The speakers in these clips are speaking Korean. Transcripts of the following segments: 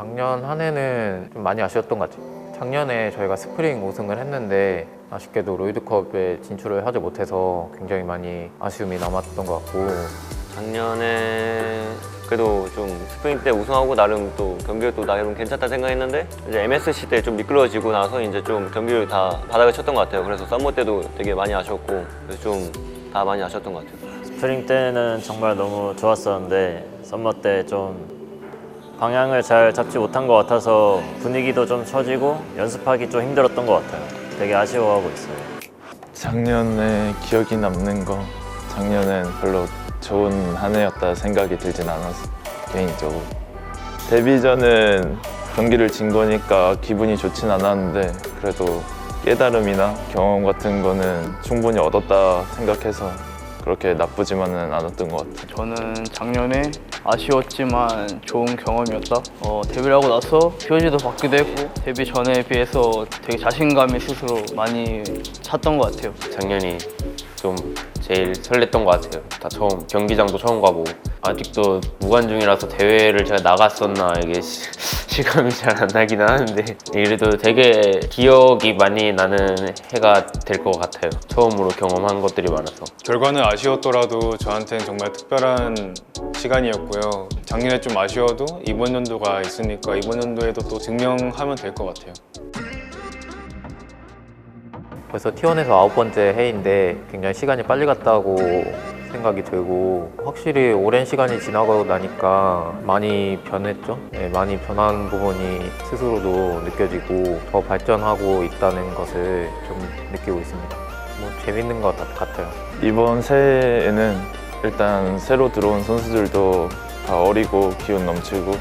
작년 한 해는 좀 많이 아쉬웠던 것 같아요. 작년에 저희가 스프링 우승을 했는데 아쉽게도 롤드컵에 진출을 하지 못해서 굉장히 많이 아쉬움이 남았던 것 같고 작년에 그래도 좀 스프링 때 우승하고 나름 또 경기를 또 나름 괜찮다 생각했는데 이제 MSC 때 좀 미끄러지고 나서 이제 좀 경기를 다 바닥을 쳤던 것 같아요. 그래서 썸머 때도 되게 많이 아쉬웠고 그래서 좀 다 많이 아쉬웠던 것 같아요. 스프링 때는 정말 너무 좋았었는데 썸머 때좀 방향을 잘 잡지 못한 것 같아서 분위기도 좀 처지고 연습하기 좀 힘들었던 것 같아요. 되게 아쉬워하고 있어요. 작년에 기억이 남는 거 작년엔 별로 좋은 한 해였다 생각이 들진 않았어 개인적으로 데뷔 전은 경기를 진 거니까 기분이 좋진 않았는데 그래도 깨달음이나 경험 같은 거는 충분히 얻었다 생각해서 그렇게 나쁘지만은 않았던 것 같아요 저는 작년에 아쉬웠지만 좋은 경험이었다. 어, 데뷔를 하고 나서 표지도 받기도 했고 데뷔 전에 비해서 되게 자신감이 스스로 많이 찼던 것 같아요. 작년이 좀 제일 설렜던 것 같아요. 다 처음 경기장도 처음 가보고 아직도 무관중이라서 대회를 제가 나갔었나 이게 시, 실감이 잘 안 나긴 하는데 그래도 되게 기억이 많이 나는 해가 될 것 같아요. 처음으로 경험한 것들이 많아서. 결과는 아쉬웠더라도 저한테는 정말 특별한 시간이었고요. 작년에 좀 아쉬워도 이번 연도가 있으니까 이번 연도에도 또 증명하면 될 것 같아요. 그래서 T1에서 아홉 번째 해인데 굉장히 시간이 빨리 갔다고 생각이 들고 확실히 오랜 시간이 지나고 나니까 많이 변했죠. 네, 많이 변한 부분이 스스로도 느껴지고 더 발전하고 있다는 것을 좀 느끼고 있습니다. 뭐 재밌는 것 같- 같아요. 이번 새해에는 일단 새로 들어온 선수들도 다 어리고 기운 넘치고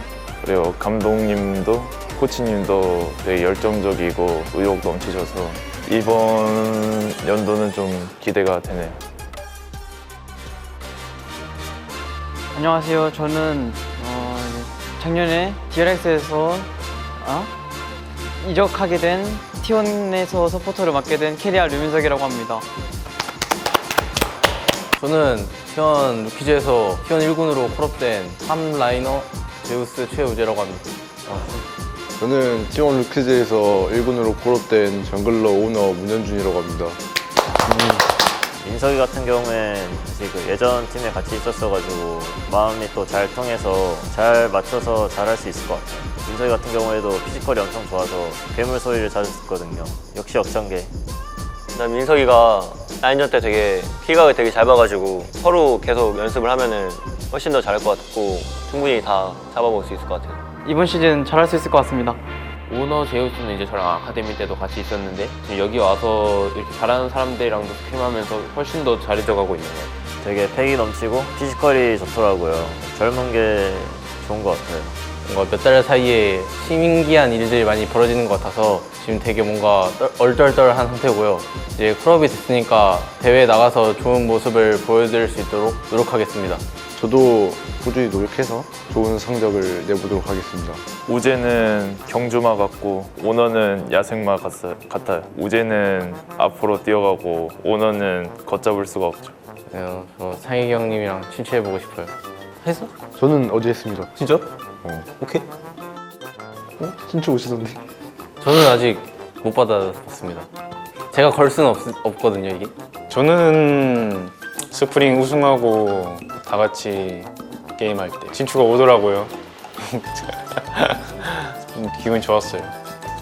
그리고 감독님도 코치님도 되게 열정적이고 의욕 넘치셔서 이번 연도는 좀 기대가 되네요. 안녕하세요. 저는 어, 작년에 DRX에서 어? 이적하게 된 T1에서 서포터를 맡게 된 캐리아 류민석이라고 합니다. 저는 T1 루키즈에서 T1 1군으로 콜업된 3라이너 제우스 최우재라고 합니다. 저는 T1 루키즈에서 1군으로 콜업된 정글러 오너 문현준이라고 합니다. 민석이 같은 경우엔 사실 그 예전 팀에 같이 있었어가지고 마음이 또 잘 통해서 잘 맞춰서 잘 할 수 있을 것 같아요. 민석이 같은 경우에도 피지컬이 엄청 좋아서 괴물 소리를 자주 듣거든요. 역시 억창계. 그다음 민석이가 라인전 때 되게 킬각을 되게 잘 봐가지고 서로 계속 연습을 하면은 훨씬 더 잘할 것 같고 충분히 다 잡아볼 수 있을 것 같아요. 이번 시즌 잘할 수 있을 것 같습니다. 오너 제우스는 이제 저랑 아카데미 때도 같이 있었는데 지금 여기 와서 이렇게 잘하는 사람들이랑도 스크림하면서 훨씬 더 잘해져가고 있는 것 같아요. 되게 패기 넘치고 피지컬이 좋더라고요. 젊은 게 좋은 것 같아요. 뭔가 몇 달 사이에 신기한 일들이 많이 벌어지는 것 같아서 지금 되게 뭔가 떨- 얼떨떨한 상태고요. 이제 콜업이 됐으니까 대회에 나가서 좋은 모습을 보여드릴 수 있도록 노력하겠습니다. 저도 꾸준히 노력해서 좋은 성적을 내보도록 하겠습니다. 우재는 경주마 같고 오너는 야생마 같- 같아요. 우재는 앞으로 뛰어가고 오너는 걷잡을 수가 없죠. 네, 저 상익이 형님이랑 친추해보고 싶어요. 했어? 저는 어제 했습니다. 진짜? 어. 오케이. 어? 진짜 오시던데. 저는 아직 못 받아봤습니다. 제가 걸 수는 없, 없거든요, 이게. 저는 스프링 우승하고 다 같이 게임할 때 진추가 오더라고요. 좀 기분 좋았어요.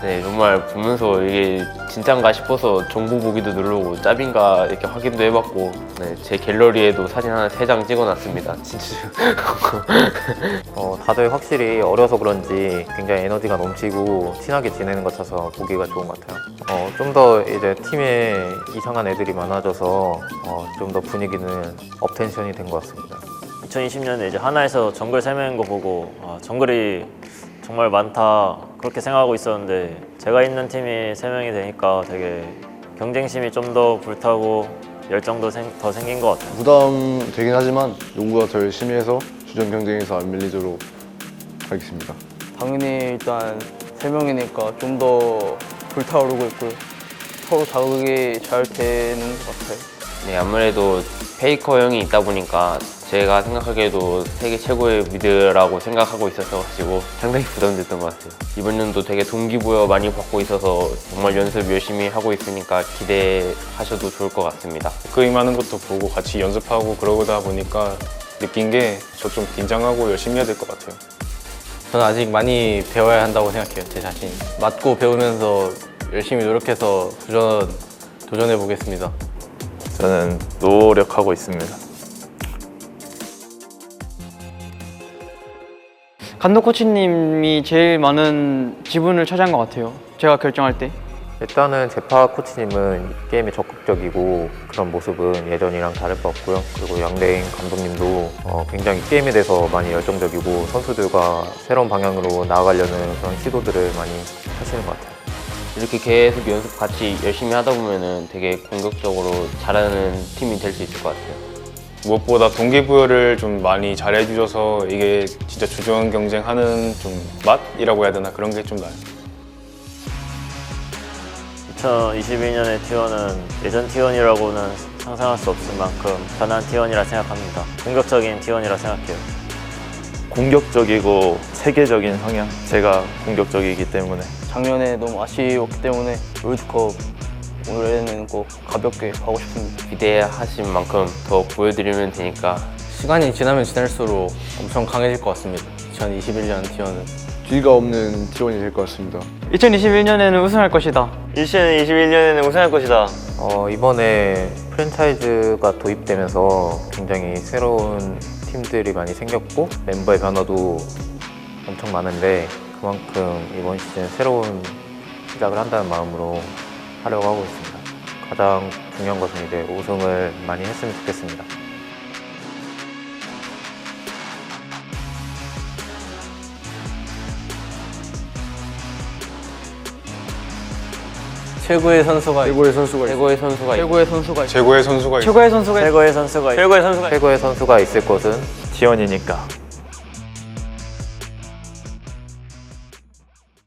네, 정말 보면서 이게 진짠가 싶어서 정보 보기도 누르고 짭인가 이렇게 확인도 해봤고 네, 제 갤러리에도 사진 하나 세 장 찍어놨습니다. 진짜. 어, 다들 확실히 어려서 그런지 굉장히 에너지가 넘치고 친하게 지내는 것 같아서 보기가 좋은 것 같아요. 어, 좀 더 이제 팀에 이상한 애들이 많아져서 어, 좀 더 분위기는 업텐션이 된 것 같습니다. 2020년에 이제 하나에서 정글 세명인 거 보고 아, 정글이 정말 많다 그렇게 생각하고 있었는데 제가 있는 팀이 세 명이 되니까 되게 경쟁심이 좀 더 불타고 열정도 생- 더 생긴 것 같아요. 부담 되긴 하지만 농구가 더 열심히 해서 주전 경쟁에서 안 밀리도록 하겠습니다. 당연히 일단 세 명이니까 좀 더 불타오르고 있고 서로 자극이 잘 되는 것 같아요. 네, 아무래도 페이커 형이 있다 보니까 제가 생각하기에도 세계 최고의 미드라고 생각하고 있었어 가지고 상당히 부담됐던 것 같아요. 이번 연도 되게 동기부여 많이 받고 있어서 정말 연습 열심히 하고 있으니까 기대하셔도 좋을 것 같습니다. 게임하는 것도 보고 같이 연습하고 그러다 보니까 느낀 게 저 좀 긴장하고 열심히 해야 될 것 같아요. 저는 아직 많이 배워야 한다고 생각해요, 제 자신. 맞고 배우면서 열심히 노력해서 도전, 도전해 보겠습니다. 저는 노력하고 있습니다. 감독 코치님이 제일 많은 지분을 차지한 것 같아요. 제가 결정할 때. 일단은 제파 코치님은 게임에 적극적이고 그런 모습은 예전이랑 다를 것 같고요. 그리고 양대인 감독님도 어, 굉장히 게임에 대해서 많이 열정적이고 선수들과 새로운 방향으로 나아가려는 그런 시도들을 많이 하시는 것 같아요. 이렇게 계속 연습 같이 열심히 하다 보면은 되게 공격적으로 잘하는 팀이 될 수 있을 것 같아요. 무엇보다 동기부여를 좀 많이 잘해주셔서 이게 진짜 주전 경쟁하는 좀 맛이라고 해야 되나 그런 게 좀 나요. 2022년의 T1은 예전 T1이라고는 상상할 수 없을 만큼 변한 T1이라 생각합니다. 공격적인 T1이라 생각해요. 공격적이고 체계적인 성향. 제가 공격적이기 때문에 작년에 너무 아쉬웠기 때문에 롤드컵 올해는 꼭 가볍게 가고 싶습니다. 기대하신 만큼 더 보여드리면 되니까 시간이 지나면 지날수록 엄청 강해질 것 같습니다. 2021년 T1은. 뒤가 없는 T1이 될 것 같습니다. 2021년에는 우승할 것이다. 2021년에는 우승할 것이다. 어, 이번에 프랜차이즈가 도입되면서 굉장히 새로운 팀들이 많이 생겼고 멤버의 변화도 엄청 많은데 그만큼 이번 시즌 새로운 시작을 한다는 마음으로 하려고 하고 있습니다. 가장 중요한 것은 이제 우승을 많이 했으면 좋겠습니다. 최고의 선수가 최고의 선수가. 최고의 선수가 있 최고의 선수가 있 최고의 선수가 있 최고의 선수가 최고의 선수가 최고의 선수가 최고의 선수가 있을 곳은 T1이니까